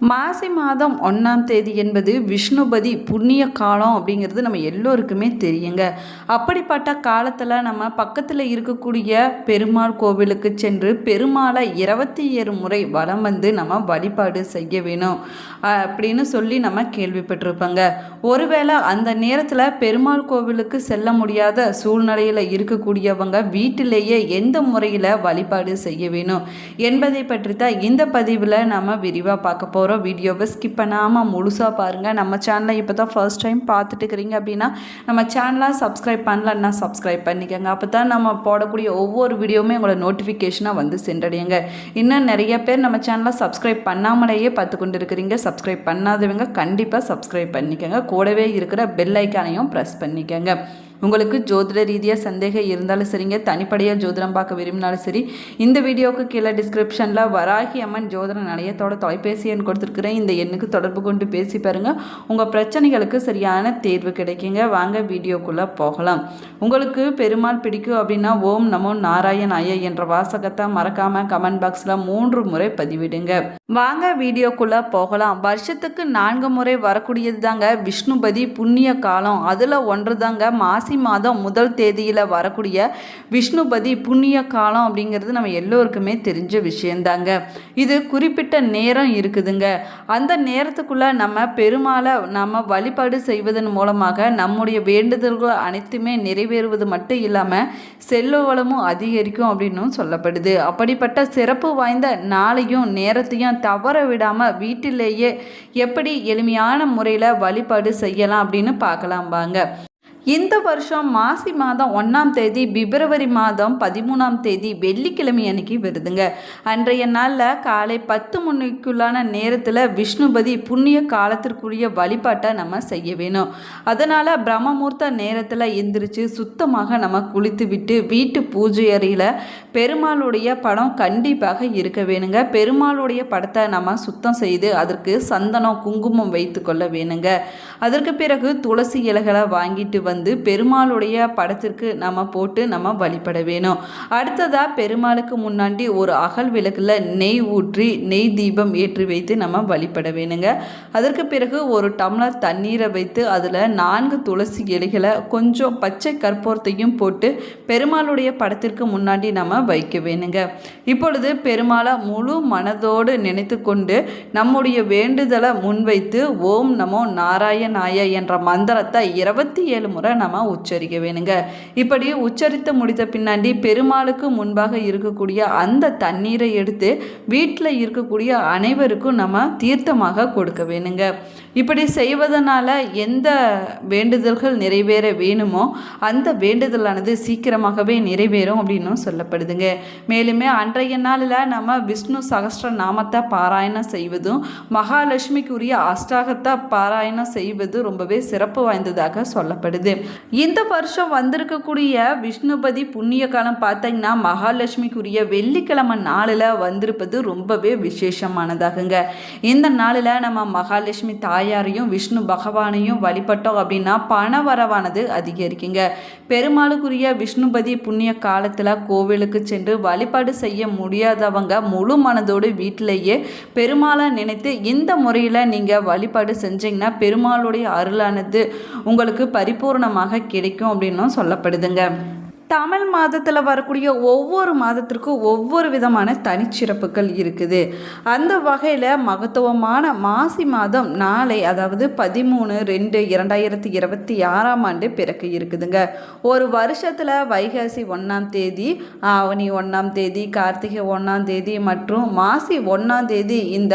மாசி மாதம் ஒன்றாம் தேதி என்பது விஷ்ணுபதி புண்ணிய காலம் அப்படிங்கிறது நம்ம எல்லோருக்குமே தெரியுங்க. அப்படிப்பட்ட காலத்தில் நம்ம பக்கத்தில் இருக்கக்கூடிய பெருமாள் கோவிலுக்கு சென்று பெருமாளை இருபத்தி ஏழு முறை வலம் வந்து நம்ம வழிபாடு செய்ய வேணும். அப்படின்னு சொல்லி நம்ம கேள்விப்பட்டிருப்போங்க. ஒருவேளை அந்த நேரத்தில் பெருமாள் கோவிலுக்கு செல்ல முடியாத சூழ்நிலையில் இருக்கக்கூடியவங்க வீட்டிலேயே எந்த முறையில் வழிபாடு செய்ய வேணும் என்பதை பற்றி தான் இந்த பதிவில் நம்ம விரிவாக பார்க்க போகிறோம் வீடியோவை ஸ்கிப் பண்ணாமல் முழுசாக பாருங்கள் நம்ம சேனலை இப்போ தான் ஃபர்ஸ்ட் டைம் பார்த்துட்டு இருக்கிறீங்க அப்படின்னா நம்ம சேனலை சப்ஸ்கிரைப் பண்ணலன்னா சப்ஸ்கிரைப் பண்ணிக்கோங்க. அப்போ தான் நம்ம போடக்கூடிய ஒவ்வொரு வீடியோவுமே உங்களோட நோட்டிஃபிகேஷனாக வந்து சென்றடையுங்க. இன்னும் நிறைய பேர் நம்ம சேனலை சப்ஸ்கிரைப் பண்ணாமலேயே பார்த்து கொண்டு இருக்கிறீங்க சப்ஸ்கிரைப் பண்ணாதவங்க கண்டிப்பாக சப்ஸ்கிரைப் பண்ணிக்கோங்க. கூடவே இருக்கிற பெல் ஐக்கானையும் ப்ரெஸ் பண்ணிக்கோங்க. உங்களுக்கு ஜோதிட ரீதியாக சந்தேகம் இருந்தாலும் சரிங்க. தனிப்படையாக ஜோதிடம் பார்க்க விரும்பினாலும் சரி. இந்த வீடியோவுக்கு கீழே டிஸ்கிரிப்ஷனில் வராகி அம்மன் ஜோதிட நிலையத்தோட தொலைபேசி எண் கொடுத்துருக்குறேன். இந்த எண்ணுக்கு தொடர்பு கொண்டு பேசி பாருங்கள் உங்கள் பிரச்சனைகளுக்கு சரியான தேர்வு கிடைக்குங்க. வாங்க வீடியோக்குள்ளே போகலாம். உங்களுக்கு பெருமாள் பிடிக்கும் அப்படின்னா ஓம் நமோ நாராயணாய என்ற வாசகத்தை மறக்காமல் கமெண்ட் பாக்ஸில் மூன்று முறை பதிவிடுங்க. வாங்க வீடியோக்குள்ளே போகலாம். வருஷத்துக்கு நான்கு முறை வரக்கூடியது தாங்க விஷ்ணுபதி புண்ணிய காலம். அதில் ஒன்று தாங்க மாசி மாதம் முதல் தேதியில் வரக்கூடிய விஷ்ணுபதி புண்ணிய காலம் அப்படிங்கிறது நம்ம எல்லோருக்குமே தெரிஞ்ச விஷயந்தாங்க. இது குறிப்பிட்ட நேரம் இருக்குதுங்க. அந்த நேரத்துக்குள்ளே நம்ம பெருமாளை நம்ம வழிபாடு செய்வதன் மூலமாக நம்முடைய வேண்டுதல்கள் அனைத்துமே நிறைவேறுவது மட்டும் இல்லாமல் செல்வ வளமும் அதிகரிக்கும் அப்படின்னும் சொல்லப்படுது. அப்படிப்பட்ட சிறப்பு வாய்ந்த நாளையும் நேரத்தையும் தவற விடாமல் வீட்டிலேயே எப்படி எளிமையான முறையில் வழிபாடு செய்யலாம் அப்படின்னு பார்க்கலாம் வாங்க. இந்த வருஷம் மாசி மாதம் ஒன்றாம் தேதி பிப்ரவரி மாதம் பதிமூணாம் தேதி வெள்ளிக்கிழமை அன்னைக்கு வருதுங்க. அன்றைய நாளில் காலை பத்து மணிக்குள்ளான நேரத்தில் விஷ்ணுபதி புண்ணிய காலத்திற்குரிய வழிபாட்டை நம்ம செய்ய வேணும். அதனால் பிரம்மமுகூர்த்த நேரத்தில் எந்திரிச்சு சுத்தமாக நம்ம குளித்து விட்டு வீட்டு பூஜை அறையில் பெருமாளுடைய படம் கண்டிப்பாக இருக்க வேணுங்க. பெருமாளுடைய படத்தை நம்ம சுத்தம் செய்து அதற்கு சந்தனம் குங்குமம் வைத்து கொள்ள வேணுங்க. அதற்கு பிறகு துளசி இலைகளை வாங்கிட்டு வந்து பெருமாளுடைய படத்திற்கு நம்ம போட்டு நம்ம வழிபட வேணும். அடுத்ததாக பெருமாளுக்கு முன்னாடி ஒரு அகல் விளக்கில் நெய் ஊற்றி நெய் தீபம் ஏற்றி வைத்து நம்ம வழிபட வேணுங்க. அதற்கு பிறகு ஒரு டம்ளர் தண்ணீரை வைத்து அதில் நான்கு துளசி இலைகளை கொஞ்சம் பச்சை கற்பூரத்தையும் போட்டு பெருமாளுடைய படத்திற்கு முன்னாடி நம்ம வைக்க வேணுங்க இப்பொழுது பெருமாளை முழு மனதோடு நினைத்து கொண்டு நம்முடைய வேண்டுதலை முன்வைத்து ஓம் நமோ நாராயணாய என்ற மந்திரத்தை இருபத்தி ஏழு முறை நம்ம உச்சரிக்க வேணுங்க இப்படி உச்சரித்து முடித்த பின்னாடி பெருமாளுக்கு முன்பாக இருக்கக்கூடிய அந்த தண்ணீரை எடுத்து வீட்டில் இருக்கக்கூடிய அனைவருக்கும் நம்ம தீர்த்தமாக கொடுக்க வேணுங்க இப்படி செய்வதனால் எந்த வேண்டுதல்கள் நிறைவேற வேணுமோ அந்த வேண்டுதலானது சீக்கிரமாகவே நிறைவேறும் அப்படின்னும் சொல்லப்படுதுங்க. மேலுமே அன்றைய நாளில் நம்ம விஷ்ணு சகஸ்ர நாமத்தை பாராயணம் செய்வதும் மகாலட்சுமிக்குரிய அஷ்டாகத்தை பாராயணம் செய்வது ரொம்பவே சிறப்பு வாய்ந்ததாக சொல்லப்படுது. இந்த வருஷம் வந்திருக்கக்கூடிய விஷ்ணுபதி புண்ணிய காலம் பார்த்தீங்கன்னா மகாலட்சுமிக்குரிய வெள்ளிக்கிழமை நாளில் வந்திருப்பது ரொம்பவே விசேஷமானதாகுங்க. இந்த நாளில் நம்ம மகாலட்சுமி தாய் தாயாரையும் விஷ்ணு பகவானையும் வழிபட்டோம் அப்படின்னா பண வரவானது அதிகரிக்குங்க. பெருமாளுக்குரிய விஷ்ணுபதி புண்ணிய காலத்தில் கோவிலுக்கு சென்று வழிபாடு செய்ய முடியாதவங்க முழு மனதோடு வீட்டிலேயே பெருமாளை நினைத்து இந்த முறையில் நீங்கள் வழிபாடு செஞ்சீங்கன்னா பெருமாளுடைய அருளானது உங்களுக்கு பரிபூர்ணமாக கிடைக்கும் அப்படின்னும் சொல்லப்படுதுங்க. தமிழ் மாதத்தில் வரக்கூடிய ஒவ்வொரு மாதத்திற்கும் ஒவ்வொரு விதமான தனிச்சிறப்புகள் இருக்குது. அந்த வகையில் மகத்துவமான மாசி மாதம் நாளை அதாவது பதிமூணு ரெண்டு இரண்டாயிரத்தி இருபத்தி ஆறாம் ஆண்டு பிறக்க இருக்குதுங்க. ஒரு வருஷத்தில் வைகாசி ஒன்றாம் தேதி ஆவணி ஒன்றாம் தேதி கார்த்திகை ஒன்றாம் தேதி மற்றும் மாசி ஒன்றாம் தேதி இந்த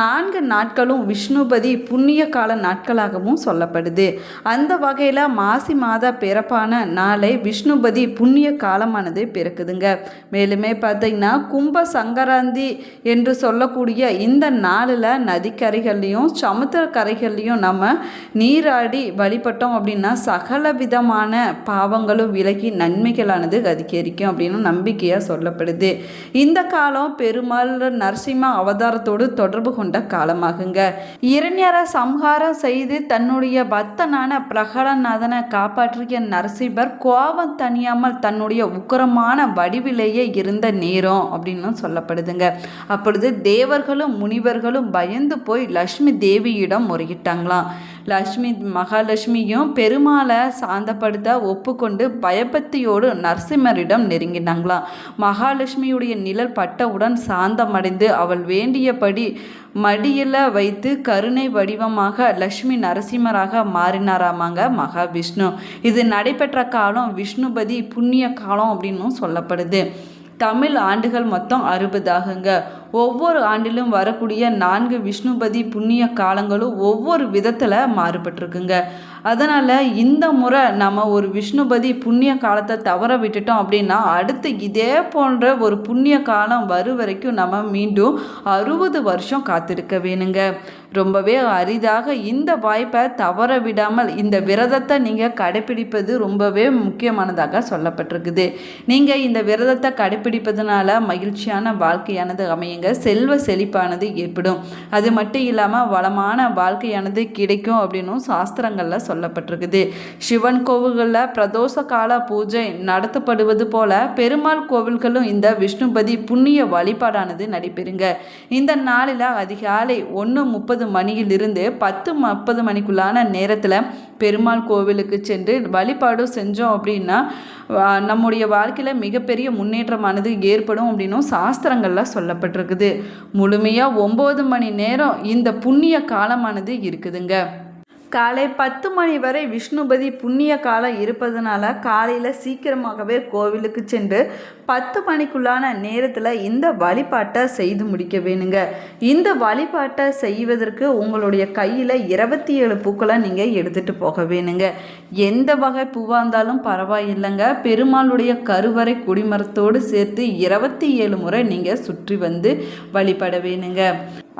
நான்கு நாட்களும் விஷ்ணுபதி புண்ணிய கால நாட்களாகவும் சொல்லப்படுது. அந்த வகையில் மாசி மாத பிறப்பான நாளை விஷ்ணுபதி புண்ணிய காலமானது பிறக்குதுங்க. மேலுமே பார்த்தீங்கன்னா கும்ப சங்கராந்தி என்று சொல்லக்கூடிய இந்த நாளில் நதிக்கரைகள்லையும் சமுத்திர கரைகள்லையும் நம்ம நீராடி வழிபட்டோம் அப்படின்னா சகல விதமான பாவங்களும் விலகி நன்மைகளானது அதிகரிக்கும் அப்படின்னு நம்பிக்கையாக சொல்லப்படுது. இந்த காலம் பெருமாள் நரசிம்ம அவதாரத்தோடு தொடர்பு கொண்ட காலமாகுங்க. இரண்யரை சம்ஹாரம் செய்து தன்னுடைய பக்தனான பிரகலநாதனை காப்பாற்றிய நரசிம்மர் கோபம் தனியாக இல்லாமல் தன்னுடைய உக்கரமான வடிவிலேயே இருந்த நேரம் அப்படின்னு சொல்லப்படுதுங்க. அப்பொழுது தேவர்களும் முனிவர்களும் பயந்து போய் லக்ஷ்மி தேவியிடம் முறையிட்டாங்களாம் லக்ஷ்மி மகாலட்சுமியும் பெருமாளை சாந்தப்படுத்த ஒப்புக்கொண்டு பயபக்தியோடு நரசிம்மரிடம் நெருங்கினாங்களாம். மகாலட்சுமியுடைய நிழல் பட்டவுடன் சாந்தமடைந்து அவள் வேண்டியபடி மடியில் வைத்து கருணை வடிவமாக லக்ஷ்மி நரசிம்மராக மாறினாராமாங்க மகாவிஷ்ணு. இது நடைபெற்ற காலம் விஷ்ணுபதி புண்ணிய காலம் அப்படின்னும் சொல்லப்படுது. தமிழ் ஆண்டுகள் மொத்தம் அறுபதாகுங்க ஒவ்வொரு ஆண்டிலும் வரக்கூடிய நான்கு விஷ்ணுபதி புண்ணிய காலங்களும் ஒவ்வொரு விதத்தில் மாறுபட்டிருக்குங்க. அதனால் இந்த முறை நம்ம ஒரு விஷ்ணுபதி புண்ணிய காலத்தை தவற விட்டுட்டோம் அப்படின்னா அடுத்து இதே போன்ற ஒரு புண்ணிய காலம் வரும் வரைக்கும் நம்ம மீண்டும் அறுபது வருஷம் காத்திருக்க வேணுங்க. ரொம்பவே அரிதாக இந்த வாய்ப்பை தவற விடாமல் இந்த விரதத்தை நீங்கள் கடைப்பிடிப்பது ரொம்பவே முக்கியமானதாக சொல்லப்பட்டிருக்குது. நீங்கள் இந்த விரதத்தை கடைப்பிடிப்பதுனால மகிழ்ச்சியான வாழ்க்கையானது அமையுங்க. செல்வ செழிப்பானது ஏற்படும். அது மட்டும் இல்லாமல் வளமான வாழ்க்கையானது கிடைக்கும் அப்படின்னும் சாஸ்திரங்களில் சொல்லப்பட்டிருக்குது. சிவன் கோவில்களில் பிரதோஷ கால பூஜை நடத்தப்படுவது போல பெருமாள் கோவில்களும் இந்த விஷ்ணுபதி புண்ணிய வழிபாடானது நடைபெறுங்க. இந்த நாளில் அதிகாலை ஒன்று முப்பது மணியிலிருந்து பத்து முப்பது மணிக்குள்ளான நேரத்தில் பெருமாள் கோவிலுக்கு சென்று வழிபாடு செஞ்சோம் அப்படின்னா நம்முடைய வாழ்க்கையில் மிகப்பெரிய முன்னேற்றமானது ஏற்படும் அப்படின்னும் சாஸ்திரங்களில் சொல்லப்பட்டிருக்கு. இருக்குது. முழுமையாக ஒம்பது மணி நேரம் இந்த புண்ணிய காலமானது இருக்குதுங்க. காலை பத்து மணி வரை விஷ்ணுபதி புண்ணிய காலம் இருப்பதனால காலையில் சீக்கிரமாகவே கோவிலுக்கு சென்று பத்து மணிக்குள்ளான நேரத்தில் இந்த வழிபாட்டை செய்து முடிக்க வேணுங்க. இந்த வழிபாட்டை செய்வதற்கு உங்களுடைய கையில் இருபத்தி ஏழு பூக்களை நீங்கள் எடுத்துகிட்டு போக வேணுங்க. எந்த வகை பூவாக இருந்தாலும் பரவாயில்லைங்க. பெருமாளுடைய கருவறை குடிமரத்தோடு சேர்த்து இருபத்தி ஏழு முறை நீங்கள் சுற்றி வந்து வழிபட வேணுங்க.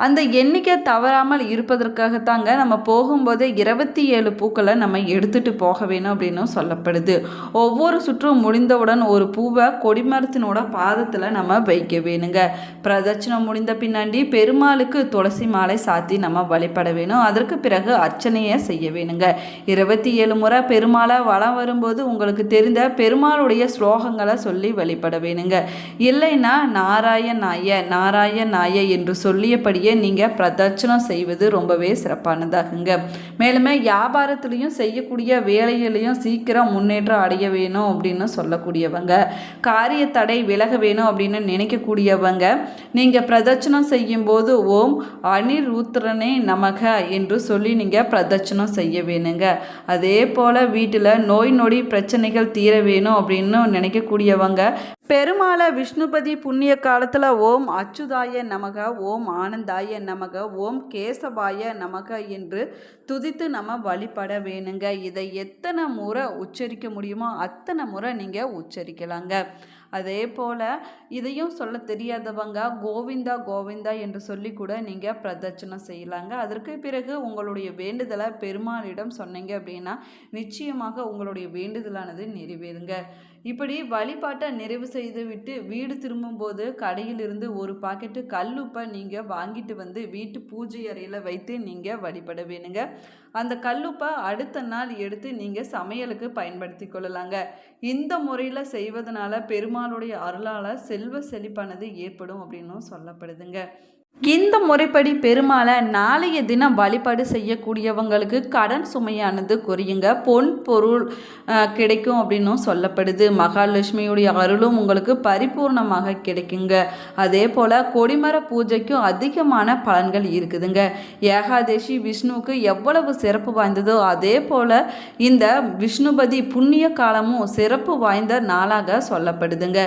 அந்த எண்ணிக்கை தவறாமல் இருப்பதற்காகத்தாங்க நம்ம போகும்போதே இருபத்தி ஏழு பூக்களை நம்ம எடுத்துகிட்டு போக வேணும் அப்படின்னும் சொல்லப்படுது. ஒவ்வொரு சுற்றும் முடிந்தவுடன் ஒரு பூவை கொடிமரத்தினோட பாதத்தில் நம்ம வைக்க வேணுங்க. பிரதட்சணம் முடிந்த பின்னாடி பெருமாளுக்கு துளசி மாலை சாத்தி நம்ம வழிபட வேணும். அதற்கு பிறகு அர்ச்சனையை செய்ய வேணுங்க. இருபத்தி ஏழு முறை பெருமாளை வளம் வரும்போது உங்களுக்கு தெரிந்த பெருமாளுடைய ஸ்லோகங்களை சொல்லி வழிபட வேணுங்க. இல்லைன்னா நாராயண நாய நாராய நாய என்று சொல்லியபடியே நீங்கள் பிரதட்சணம் செய்வது ரொம்பவே சிறப்பானதாகுங்க. மேலுமே வியாபாரத்துலேயும் செய்யக்கூடிய வேலைகளையும் சீக்கிரம் முன்னேற்றம் அடைய வேணும் அப்படின்னு சொல்லக்கூடியவங்க. காரிய தடை விலக வேணும் அப்படின்னு நினைக்கக்கூடியவங்க. நீங்கள் பிரதட்சணம் செய்யும்போது ஓம் அனிருத்ரனே நமக என்று சொல்லி நீங்கள் பிரதட்சணம் செய்ய வேணுங்க. அதே போல் வீட்டில் நோய் நொடி பிரச்சனைகள் தீர வேணும் அப்படின்னு நினைக்கக்கூடியவங்க. பெருமாளை விஷ்ணுபதி புண்ணிய காலத்தில் ஓம் அச்சுதாய நமக ஓம் ஆனந்தாய நமக ஓம் கேசவாய நமக என்று துதித்து நம்ம வழிபட வேணுங்க. இதை எத்தனை முறை உச்சரிக்க முடியுமோ அத்தனை முறை நீங்கள் உச்சரிக்கலாங்க. அதே போல் இதையும் சொல்ல தெரியாதவங்க கோவிந்தா கோவிந்தா என்று சொல்லி கூட நீங்கள் பிரதட்சணம் செய்யலாங்க. அதற்கு பிறகு உங்களுடைய வேண்டுதலை பெருமாளிடம் சொன்னீங்க அப்படின்னா நிச்சயமாக உங்களுடைய வேண்டுதலானது நிறைவேறுங்க. இப்படி வழிபாட்டை நிறைவு செய்து விட்டு வீடு திரும்பும்போது கடையிலிருந்து ஒரு பாக்கெட்டு கல்லுப்பை நீங்கள் வாங்கிட்டு வந்து வீட்டு பூஜை அறையில் வைத்து நீங்கள் வழிபட வேணுங்க. அந்த கல்லுப்பை அடுத்த நாள் எடுத்து நீங்கள் சமையலுக்கு பயன்படுத்தி கொள்ளலாங்க. இந்த முறையில் செய்வதனால பெருமாளுடைய அருளால் செல்வ செழிப்பானது ஏற்படும் அப்படின்னும் சொல்லப்படுதுங்க. இந்த முறைப்படி பெருமாளை நாளைய தினம் வழிபாடு செய்யக்கூடியவங்களுக்கு கடன் சுமையானது குறையுங்க. பொன் பொருள் கிடைக்கும் அப்படின்னும் சொல்லப்படுது. மகாலட்சுமியுடைய அருளும் உங்களுக்கு பரிபூர்ணமாக கிடைக்குங்க. அதே போல் கொடிமர பூஜைக்கும் அதிகமான பலன்கள் இருக்குதுங்க. ஏகாதேசி விஷ்ணுவுக்கு எவ்வளவு சிறப்பு வாய்ந்ததோ அதே போல் இந்த விஷ்ணுபதி புண்ணிய காலமும் சிறப்பு வாய்ந்த நாளாக சொல்லப்படுதுங்க.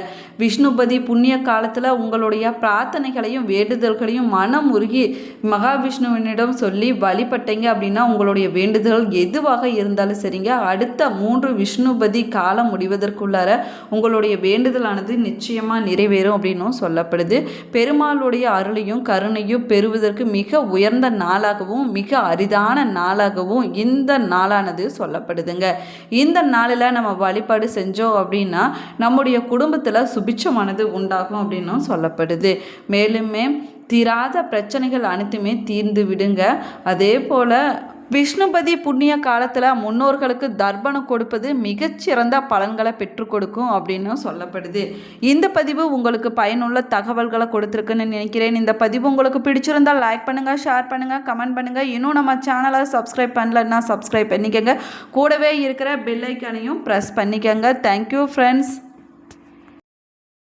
விஷ்ணுபதி புண்ணிய காலத்தில் உங்களுடைய பிரார்த்தனைகளையும் வேண்டுதல்களையும் மனம் உருகி மகாவிஷ்ணுவினிடம் சொல்லி வழிபட்டீங்க அப்படின்னா உங்களுடைய வேண்டுதல் எதுவாக இருந்தாலும் சரிங்க. அடுத்த மூன்று விஷ்ணுபதி காலம் முடிவதற்குள்ளார உங்களுடைய வேண்டுதலானது நிச்சயமாக நிறைவேறும் அப்படின்னும் சொல்லப்படுது. பெருமாளுடைய அருளையும் கருணையும் பெறுவதற்கு மிக உயர்ந்த நாளாகவும் மிக அரிதான நாளாகவும் இந்த நாளானது சொல்லப்படுதுங்க. இந்த நாளில் நம்ம வழிபாடு செஞ்சோம் அப்படின்னா நம்முடைய குடும்பத்தில் சுபிட்சமானது உண்டாகும் அப்படின்னும் சொல்லப்படுது. மேலுமே தீராத பிரச்சனைகள் அனைத்துமே தீர்ந்து விடுங்க. அதே போல் விஷ்ணுபதி புண்ணிய காலத்தில் முன்னோர்களுக்கு தர்ப்பணம் கொடுப்பது மிகச்சிறந்த பலன்களை பெற்றுக் கொடுக்கும் அப்படின்னு சொல்லப்படுது. இந்த பதிவு உங்களுக்கு பயனுள்ள தகவல்களை கொடுத்துருக்குன்னு நினைக்கிறேன். இந்த பதிவு உங்களுக்கு பிடிச்சிருந்தால் லைக் பண்ணுங்கள் ஷேர் பண்ணுங்கள் கமெண்ட் பண்ணுங்கள் இன்னும் நம்ம சேனலை சப்ஸ்கிரைப் பண்ணலன்னா சப்ஸ்கிரைப் பண்ணிக்கோங்க. கூடவே இருக்கிற பெல்லைக்கானையும் ப்ரெஸ் பண்ணிக்கோங்க. Thank you friends